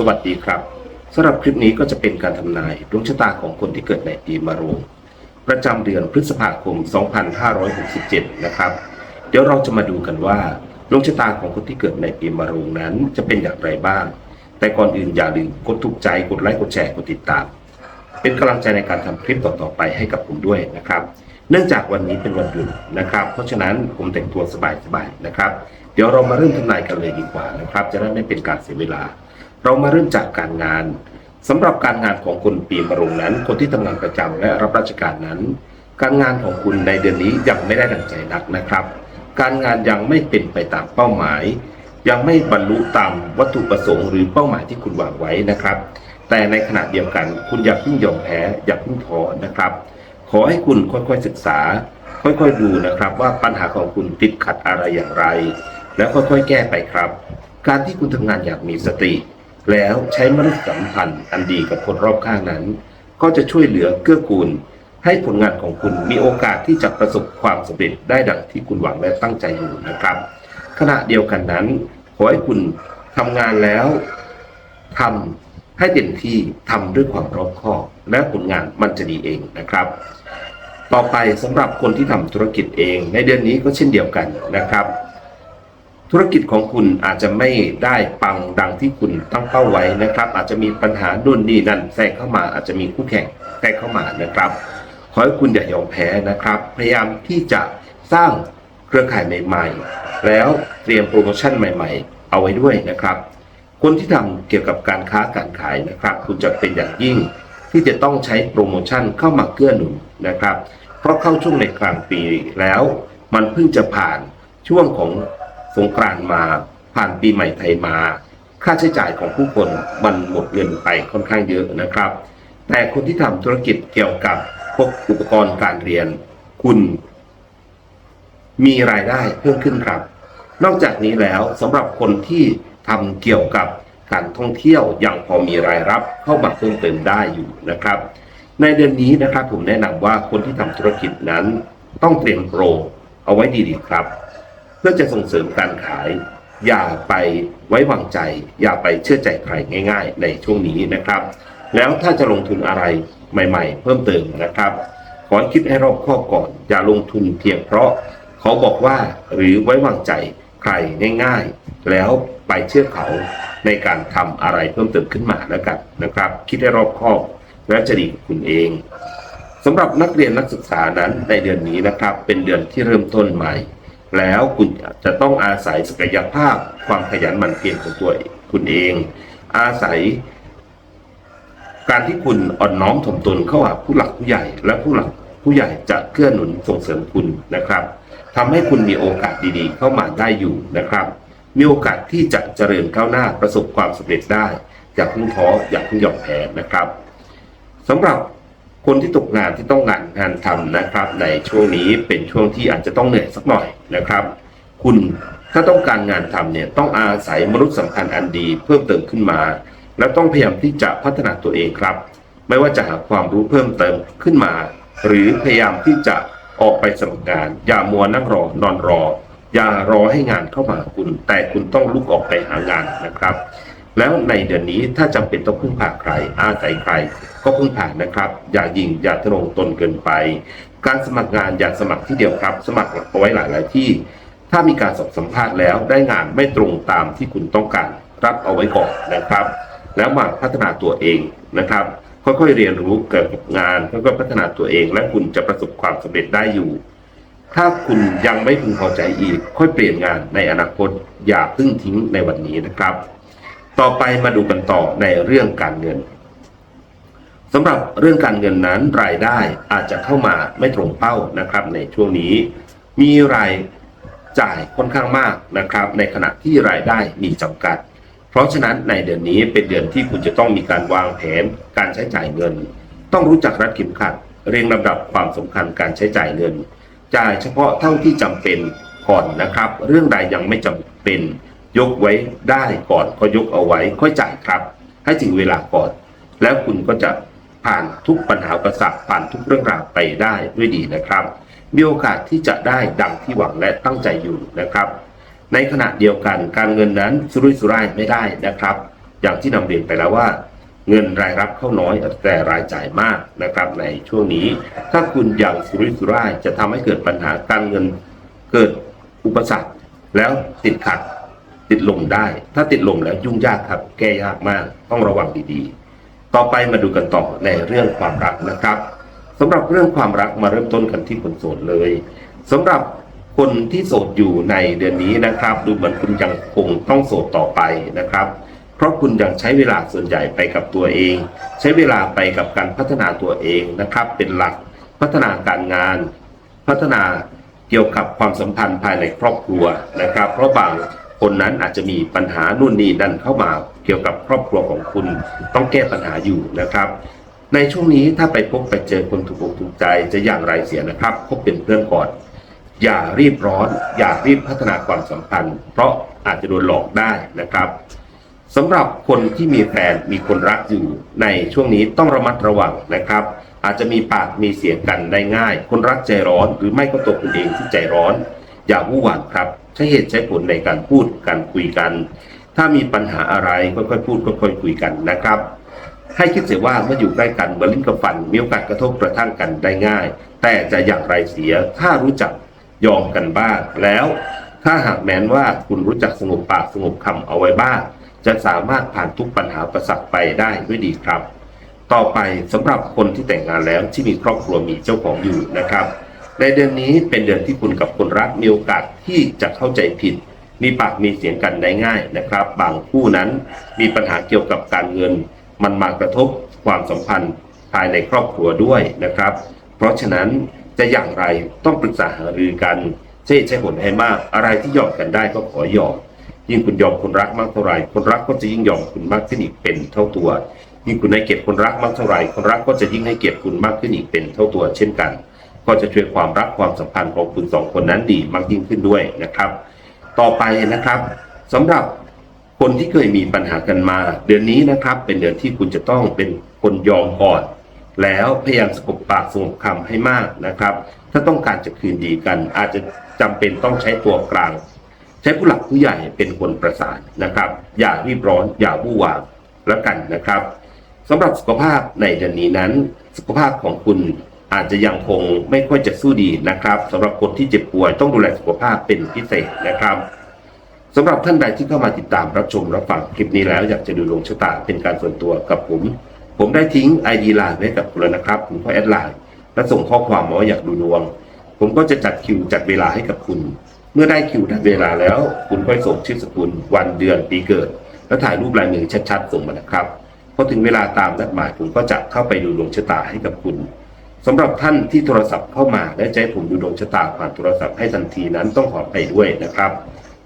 สวัสดีครับสำหรับคลิปนี้ก็จะเป็นการทำนายดวงชะตาของคนที่เกิดในปีมะโรงประจำเดือนพฤษภาคม 2567 นะครับ เดี๋ยวเราจะมาดูกันว่าดวงชะตาของคนที่เกิดในปีมะโรงนั้นจะเป็นอย่างไรบ้าง แต่ก่อนอื่นอย่าลืมกดถูกใจกดไลค์กดแชร์กดติดตาม เป็นกำลังใจในการทำคลิปต่อๆไปให้กับผมด้วยนะครับ เนื่องจากวันนี้เป็นวันหยุดนะครับ เพราะฉะนั้นผมแต่งตัวสบายๆนะครับ เดี๋ยวเรามาเริ่มทำนายกันเลยดีกว่านะครับ จะได้ไม่เป็นการเสียเวลา เรามาเริ่มจากการงานสำหรับการงานของคนปีมะโรงนั้น คนที่ทำงานประจำและรับราชการนั้น การงานของคุณในเดือนนี้ยังไม่ได้ดังใจนักนะครับ การงานยังไม่เป็นไปตามเป้าหมาย ยังไม่บรรลุตามวัตถุประสงค์หรือเป้าหมายที่คุณวางไว้นะครับ แต่ในขณะเดียวกัน คุณอย่าเพิ่งยอมแพ้อย่าเพิ่งท้อนะครับ ขอให้คุณค่อยๆศึกษา ค่อยๆดูนะครับ ว่าปัญหาของคุณติดขัดอะไรอย่างไร แล้วค่อยๆแก้ไปครับ การที่คุณทำงานอย่างมีสติ แล้วใช้มนุษยสัมพันธ์อันดีกับคนรอบข้างนั้น ก็จะช่วยเหลือเกื้อกูล ให้ผลงานของคุณมีโอกาสที่จะประสบความสำเร็จได้ดังที่คุณหวังและตั้งใจอยู่นะครับ ขณะเดียวกันนั้น ขอให้คุณทำงานแล้วทำให้เต็มที่ทำด้วยความรอบคอบและผลงานมันจะดีเองนะครับ ต่อไปสำหรับคนที่ทำธุรกิจเองในเดือนนี้ก็เช่นเดียวกันนะครับ ธุรกิจของคุณอาจจะไม่ได้ปังดังที่คุณตั้งเป้าไว้นะครับ อาจจะมีปัญหานู่นนี่นั่นแทรกเข้ามาอาจจะมีคู่แข่งแทรกเข้ามานะครับ ขอให้คุณอย่ายอมแพ้นะครับ พยายามที่จะสร้างเครือข่ายใหม่ๆ แล้วเตรียมโปรโมชั่นใหม่ ๆ เอาไว้ด้วยนะครับ คนที่ทำเกี่ยวกับการค้าการขายนะครับ คุณจะเป็นอย่างยิ่งที่จะต้องใช้โปรโมชั่นเข้ามาเกื้อหนุนนะครับ เพราะเข้าช่วงในกลางปีแล้ว มันเพิ่งจะผ่านช่วงของ สงกรานมาผ่านปีใหม่ไทยมา ค่าใช้จ่ายของผู้คนมันหมดเงินไปค่อนข้างเยอะนะครับ แต่คนที่ทำธุรกิจเกี่ยวกับพวกอุปกรณ์การเรียน คุณ มีรายได้เพิ่มขึ้นครับ นอกจากนี้แล้วสำหรับคนที่ทำเกี่ยวกับการท่องเที่ยวยังพอมีรายรับเข้ามาเพิ่มเติมได้อยู่นะครับ ในเดือนนี้นะครับผมแนะนำว่าคนที่ทำธุรกิจนั้น ต้องเตรียมโปรเอาไว้ดีๆครับ เพื่อจะส่งเสริมการขาย อย่าไปไว้วางใจ อย่าไปเชื่อใจใครง่าย ๆ ในช่วงนี้นะครับ แล้วถ้าจะลงทุนอะไรใหม่ ๆ เพิ่มเติมนะครับ ขอให้คิดให้รอบคอบก่อน อย่าลงทุนเพียงเพราะเขาบอกว่าหรือไว้วางใจใครง่าย ๆ แล้วไปเชื่อเขาในการทำอะไรเพิ่มเติมขึ้นมาแล้วกันนะครับ คิดให้รอบคอบและจะดีกับคุณเองสำหรับนักเรียนนักศึกษานั้นในเดือนนี้นะครับ เป็นเดือนที่เริ่มต้นใหม่ แล้วคุณจะต้องอาศัยศักยภาพความขยันหมั่นเพียรของตัวคุณเอง อาศัย การที่คุณอ่อนน้อมถ่อมตนเข้าหาผู้หลักผู้ใหญ่ และผู้หลักผู้ใหญ่จะเกื้อหนุนส่งเสริมคุณนะครับทำให้คุณมีโอกาสดีๆ เข้ามาได้อยู่นะครับ มีโอกาสที่จะเจริญก้าวหน้าประสบความสำเร็จได้อย่าเพิ่งท้ออย่าเพิ่งหยอมแพ้นะครับสำหรับ คนที่ตกงานที่ต้องงานงานทำนะครับ ในช่วงนี้เป็นช่วงที่อาจจะต้องเหนื่อยสักหน่อยนะครับ คุณถ้าต้องการงานทำเนี่ยต้องอาศัยมนุษย์สัมพันธ์อันดีเพิ่มเติมขึ้นมา และต้องพยายามที่จะพัฒนาตัวเองครับ ไม่ว่าจะหาความรู้เพิ่มเติมขึ้นมา หรือพยายามที่จะออกไปสมัครงาน อย่ามัวนั่งรอนอนรอ อย่ารอให้งานเข้ามาคุณ แต่คุณต้องลุกออกไปหางานนะครับ แล้วในเดือนนี้ถ้าจำเป็นต้องพึ่งพาใครอาศัยใคร ก็พึ่งพานนะครับ อย่ายิงอย่าทะนงตนเกินไป การสมัครงานอย่าสมัครที่เดียวครับ สมัครเอาไว้หลายๆที่ ถ้ามีการสอบสัมภาษณ์แล้วได้งานไม่ตรงตามที่คุณต้องการรับเอาไว้ก่อนนะครับ แล้วมาพัฒนาตัวเองนะครับค่อยๆเรียนรู้เกี่ยวกับงานค่อยๆพัฒนาตัวเอง และคุณจะประสบความสำเร็จได้อยู่ ถ้าคุณยังไม่พึงพอใจอีก ค่อยเปลี่ยนงานในอนาคต อย่าพิ่งทิ้งในวันนี้นะครับ ต่อไปมาดูกันต่อในเรื่องการเงิน สำหรับเรื่องการเงินนั้นรายได้อาจจะเข้ามาไม่ตรงเป้านะครับ ในช่วงนี้ มีรายจ่ายค่อนข้างมากนะครับ ในขณะที่รายได้มีจำกัด เพราะฉะนั้นในเดือนนี้เป็นเดือนที่คุณจะต้องมีการวางแผนการใช้จ่ายเงิน ต้องรู้จักรัดเข็มขัด เรียงลำดับความสำคัญการใช้จ่ายเงิน จ่ายเฉพาะเท่าที่จำเป็นก่อนนะครับ เรื่องใดยังไม่จำเป็น ยกไว้ได้ก่อนก็ยกเอาไว้ค่อยจ่ายครับ ให้ถึงเวลาก่อน แล้วคุณก็จะ ผ่านทุกปัญหาอุประสักผ่านทุกเรื่องราวไปได้ด้วยดีนะครับ มีโอกาสที่จะได้ดังที่หวังและตั้งใจอยู่นะครับ ในขณะเดียวกันการเงินนั้นสุรุ่ยสุร่ายไม่ได้นะครับ อย่างที่นำเรียนไปแล้วว่า เงินรายรับเข้าน้อยแต่รายจ่ายมากนะครับ ในช่วงนี้ ถ้าคุณอย่างสุรุ่ยสุร่ายจะทำให้เกิดปัญหาการเงินเกิดอุปสรรคแล้วติดขัดติดลมได้ ถ้าติดลมแล้วยุ่งยากครับ แก้ยากมาก ต้องระวังดีๆ ต่อไปมาดูกันต่อในเรื่องความรักนะครับสำหรับเรื่องความรักมาเริ่มต้นกันที่คนโสดเลยสำหรับคนที่โสดอยู่ในเดือนนี้นะครับ ดูเหมือนคุณยังคงต้องโสดต่อไปนะครับ เพราะคุณยังใช้เวลาส่วนใหญ่ไปกับตัวเอง ใช้เวลาไปกับการพัฒนาตัวเองนะครับ เป็นหลักพัฒนาการงาน พัฒนาเกี่ยวกับความสัมพันธ์ภายในครอบครัวนะครับ เพราะบาง คนนั้นอาจจะมีปัญหานู่นนี่นั่นเข้ามาเกี่ยวกับครอบครัวของคุณต้องแก้ปัญหาอยู่นะครับ ในช่วงนี้ถ้าไปพบไปเจอคนถูกอกถูกใจจะอย่างไรเสียนะครับคบเป็นเพื่อนก่อน อย่ารีบร้อน อย่ารีบพัฒนาความสัมพันธ์ เพราะอาจจะโดนหลอกได้นะครับสำหรับคนที่มีแฟนมีคนรักอยู่ในช่วงนี้ต้องระมัดระวังนะครับ อาจจะมีปากมีเสียงกันได้ง่าย คนรักใจร้อน หรือไม่ก็ตัวคุณเองที่ใจร้อน อย่าวู่หวามครับ ใช้เหตุใช้ผลในการพูดการคุยกัน ถ้ามีปัญหาอะไรค่อยๆพูดค่อยๆคุยกันนะครับ ให้คิดเสียว่าเมื่ออยู่ใกล้กันเหมือนลิ้นกับฟันมีโอกาสกระทบกระทั่งกันได้ง่าย แต่จะอย่างไรเสียถ้ารู้จักยอมกันบ้างแล้ว ถ้าหากแม้นว่าคุณรู้จักสงบปากสงบคำเอาไว้บ้างจะสามารถผ่านทุกปัญหาประสักไปได้ด้วยดีครับ ต่อไปสำหรับคนที่แต่งงานแล้วที่มีครอบครัวมีเจ้าของอยู่นะครับ ในเดือนนี้เป็นเดือนที่คุณกับคนรักมีโอกาสที่จะเข้าใจผิด มีปากมีเสียงกันได้ง่ายนะครับ บางคู่นั้นมีปัญหาเกี่ยวกับการเงิน มันมากระทบความสัมพันธ์ภายในครอบครัวด้วยนะครับ เพราะฉะนั้นจะอย่างไรต้องปรึกษาหารือกันใช้เหตุใช้ผลให้มาก อะไรที่ยอมกันได้ก็ขอยอมยิ่งคุณยอมคนรักมากเท่าไหร่ คนรักก็จะยิ่งยอมคุณมากขึ้นอีกเป็นเท่าตัวยิ่งคุณให้เกียรติคนรักมากเท่าไหร่ คนรักก็จะยิ่งให้เกียรติคุณมากขึ้นอีกเป็นเท่าตัวเช่นกัน ก็จะช่วยความรักความสัมพันธ์ของคุณสองคนนั้นดีมากยิ่งขึ้นด้วยนะครับ ต่อไปนะครับสำหรับคนที่เคยมีปัญหากันมา เดือนนี้นะครับเป็นเดือนที่คุณจะต้องเป็นคนยอมก่อน แล้วพยายามสกบปากสงบคำให้มากนะครับ ถ้าต้องการจะคืนดีกัน อาจจะจำเป็นต้องใช้ตัวกลาง ใช้ผู้หลักผู้ใหญ่เป็นคนประสานนะครับ อย่ารีบร้อนอย่าวู่วามแล้วกันนะครับสำหรับสุขภาพในเดือนนี้นั้น สุขภาพของคุณ อาจจะยังคงไม่ค่อยจะสู้ดีนะครับสำหรับคนที่เจ็บป่วยต้องดูแลสุขภาพเป็นพิเศษนะครับสำหรับท่านใดที่เข้ามาติดตามรับชมรับฟังคลิปนี้แล้วอยากจะดูดวงชะตาเป็นการส่วนตัวกับผม ผมได้ทิ้ง ID ไลน์ไว้กับคุณแล้วนะครับ คุณก็แอดไลน์และส่งข้อความมาว่าอยากดูดวง ผมก็จะจัดคิวจัดเวลาให้กับคุณ เมื่อได้คิวได้เวลาแล้ว คุณค่อยส่งชื่อสกุลวันเดือนปีเกิด แล้วถ่ายรูปลายมือชัดๆ ส่งมานะครับพอถึงเวลาตามนัดหมายผมก็จะเข้าไปดูดวงชะตาให้กับคุณ สำหรับท่านที่โทรศัพท์เข้ามาและจะให้ผมดูดวงชะตาผ่านโทรศัพท์ให้ทันทีนั้นต้องขอไปด้วยนะครับ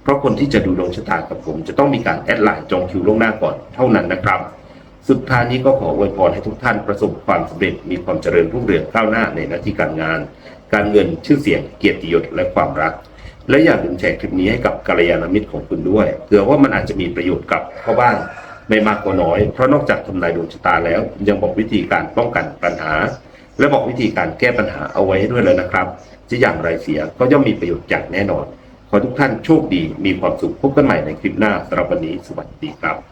เพราะคนที่จะดูดวงชะตากับผมจะต้องมีการแอดไลน์จองคิวล่วงหน้าก่อนเท่านั้นนะครับ สุดท้ายนี้ก็ขออวยพรให้ทุกท่านประสบความสำเร็จมีความเจริญรุ่งเรืองก้าวหน้าในหน้าที่การงาน การเงินชื่อเสียงเกียรติยศและความรัก และอย่าลืมแชร์คลิปนี้ให้กับกัลยาณมิตรของคุณด้วยเผื่อว่ามันอาจจะมีประโยชน์กับพ่อบ้านไม่มากก็น้อยเพราะนอกจากทำนายดวงชะตาแล้วยังบอกวิธีการป้องกันปัญหา และบอกวิธีการแก้ปัญหาเอาไว้ให้ด้วยเลยนะครับ จะอย่างไรเสียก็ย่อมมีประโยชน์อย่างแน่นอน ขอทุกท่านโชคดีมีความสุขพบกันใหม่ในคลิปหน้าสำหรับวันนี้สวัสดีครับ